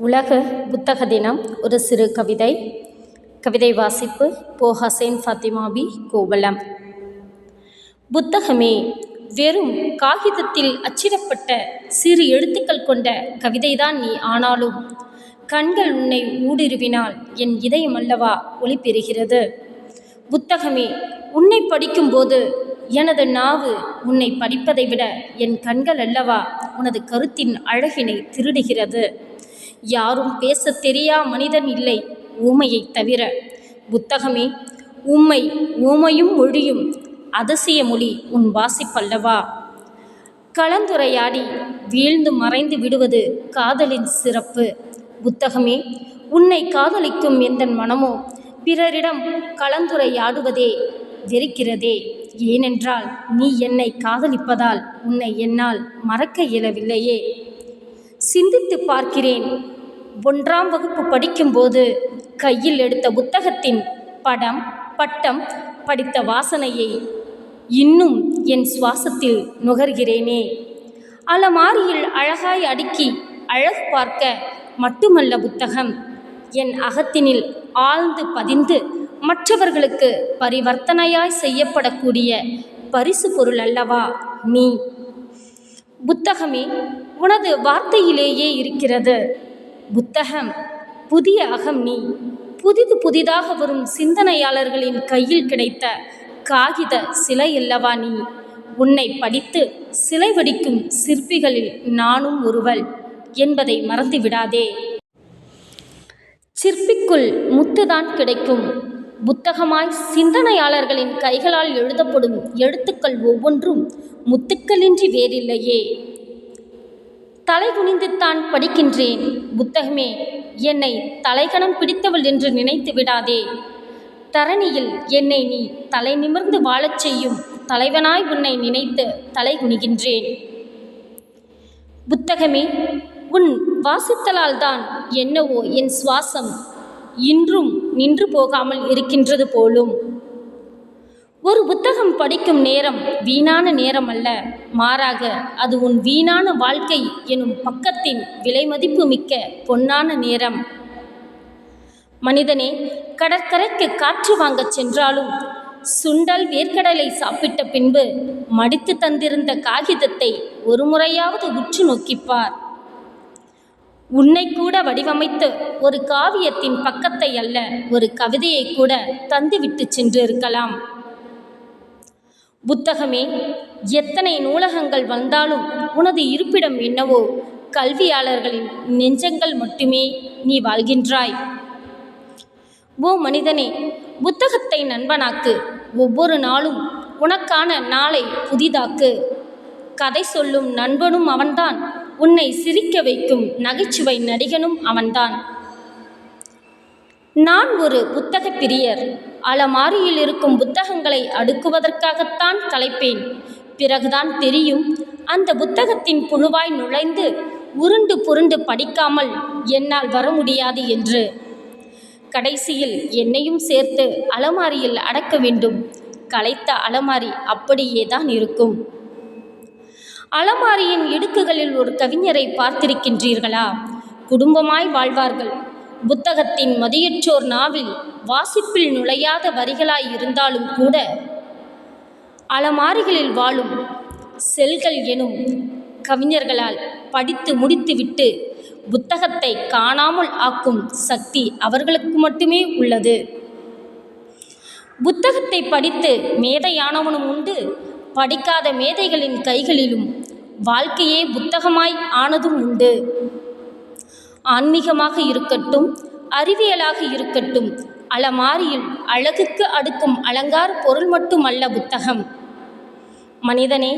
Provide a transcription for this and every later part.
உலக புத்தக தினம் ஒரு சிறு கவிதை. கவிதை வாசிப்பு போ ஹசேன் ஃபாத்திமாபி கோவலம் புத்தகமே வெறும் காகிதத்தில் அச்சிடப்பட்ட சிறு எழுத்துக்கள் கொண்ட கவிதைதான் நீ ஆனாலும் கண்கள் உன்னை ஊடுருவினால் என் இதயம் அல்லவா ஒளி பெறுகிறது புத்தகமே உன்னை படிக்கும்போது எனது நாவு உன்னை படிப்பதை விட என் கண்கள் அல்லவா உனது கருத்தின் அழகினை திருடுகிறது. யாரும் பேசத் தெரியா மனிதன் இல்லை ஊமையைத் தவிர. புத்தகமே உம்மை ஊமையும் மொழியும் அதிசய மொழி உன் வாசிப்பல்லவா கலந்துரையாடி வீழ்ந்து மறைந்து விடுவது காதலின் சிறப்பு. புத்தகமே உன்னை காதலிக்கும் எந்தன் மனமோ பிறரிடம் கலந்துரையாடுவதே வெறுக்கிறதே. ஏனென்றால் நீ என்னை காதலிப்பதால் உன்னை என்னால் மறக்க இயலவில்லையே. சிந்தித்து பார்க்கிறேன். ஒன்றாம் வகுப்பு படிக்கும்போது கையில் எடுத்த புத்தகத்தின் படம் பட்டம் படித்த வாசனையை இன்னும் என் சுவாசத்தில் நுகர்கிறேனே. அலமாரியில் அழகாய் அடுக்கி அழகு பார்க்க மட்டுமல்ல புத்தகம். என் அகத்தினில் ஆழ்ந்து பதிந்து மற்றவர்களுக்கு பரிவர்த்தனையாய் செய்யப்படக்கூடிய பரிசு பொருள் அல்லவா நீ? புத்தகமே உனது வார்த்தையிலேயே இருக்கிறது. புத்தகம் புதிய அகம் நீ. புதிது புதிதாக வரும் சிந்தனையாளர்களின் கையில் கிடைத்த காகித சிலை அல்லவா நீ. உன்னை படித்து சிலை வடிக்கும் சிற்பிகளில் நானும் ஒருவள் என்பதை மறந்துவிடாதே சிற்பிக்குள் முத்துதான் கிடைக்கும். புத்தகமாய் சிந்தனையாளர்களின் கைகளால் எழுதப்படும் எழுத்துக்கள் ஒவ்வொன்றும் முத்துக்களின்றி வேறில்லையே. தலை குனிந்துத்தான் படிக்கின்றேன். புத்தகமே என்னை தலைகணம் பிடித்தவள் என்று நினைத்து விடாதே. தரணியில் என்னை நீ தலை நிமிர்ந்து வாழச் செய்யும் தலைவனாய் உன்னை நினைத்து தலை குனிகின்றேன். புத்தகமே உன் வாசித்தலால் தான் என்னவோ என் சுவாசம். இன்றும் நின்று போகாமல் இருக்கின்றது போலும். ஒரு புத்தகம் படிக்கும் நேரம் வீணான நேரம் அல்ல மாறாக அது உன் வீணான வாழ்க்கை எனும் பக்கத்தின் விலைமதிப்பு மிக்க பொன்னான நேரம். மனிதனே கடற்கரைக்கு காற்று வாங்கச் சென்றாலும் சுண்டல் வேர்க்கடலை சாப்பிட்ட பின்பு மடித்து தந்திருந்த காகிதத்தை ஒரு முறையாவது உற்று நோக்கிப்பார் உன்னை கூட வடிவமைத்து ஒரு காவியத்தின் பக்கத்தை அல்ல ஒரு கவிதையை கூட தந்துவிட்டு சென்று இருக்கலாம் புத்தகமே எத்தனை நூலகங்கள் வந்தாலும் உனது இருப்பிடம் என்னவோ? கல்வியாளர்களின் நெஞ்சங்கள் மட்டுமே நீ வாழ்கின்றாய். ஓ மனிதனே புத்தகத்தை நண்பனாக்கு. ஒவ்வொரு நாளும் உனக்கான நாளை புதிதாக்கு. கதை சொல்லும் நண்பனும் அவன்தான். உன்னை சிரிக்க வைக்கும் நகைச்சுவை நடிகனும் அவன்தான். நான் ஒரு புத்தக பிரியர். அலமாரியில் இருக்கும் புத்தகங்களை அடுக்குவதற்காகத்தான் கலைப்பேன். பிறகுதான் தெரியும் அந்த புத்தகத்தின் புழுவாய் நுழைந்து உருண்டு புருண்டு படிக்காமல் என்னால் வர முடியாது என்று. கடைசியில் என்னையும் சேர்த்து அலமாரியில் அடக்க வேண்டும். கலைத்த அலமாரி அப்படியே தான் இருக்கும். அலமாரியின் இடுக்குகளில் ஒரு கவிஞரை பார்த்திருக்கின்றீர்களா? குடும்பமாய் வாழ்வார்கள். புத்தகத்தின் மதியற்றோர் நாவில் வாசிப்பில் நுழையாத வரிகளாய் இருந்தாலும் கூட அலமாரிகளில் வாழும் செல்கள் எனும் கவிஞர்களால் படித்து முடித்துவிட்டு புத்தகத்தை காணாமல் ஆக்கும் சக்தி அவர்களுக்கு மட்டுமே உள்ளது. புத்தகத்தை படித்து மேதையானவனும் உண்டு. படிக்காத மேதைகளின் கைகளிலும் வாழ்க்கையே புத்தகமாய் ஆனதும் உண்டு. ஆன்மீகமாக இருக்கட்டும் அறிவியலாக இருக்கட்டும் அலமாரியில் அழகுக்கு அடுக்கும் அலங்கார பொருள் மட்டுமல்ல புத்தகம். மனிதனே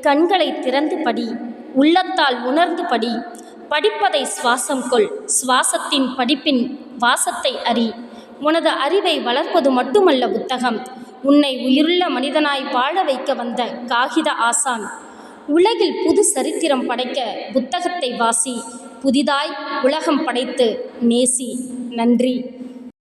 கண்களை திறந்து படி உள்ளத்தால் உணர்ந்து படி படிப்பதை சுவாசம் கொள். சுவாசத்தின் படிப்பின் வாசத்தை அறி. உனது அறிவை வளர்ப்பது மட்டுமல்ல புத்தகம். உன்னை உயிருள்ள மனிதனாய் வாழ வைக்க வந்த காகித ஆசான். உலகில் புது சரித்திரம் படைக்க புத்தகத்தை வாசி. புதிதாய் உலகம் படைத்து நேசி. நன்றி.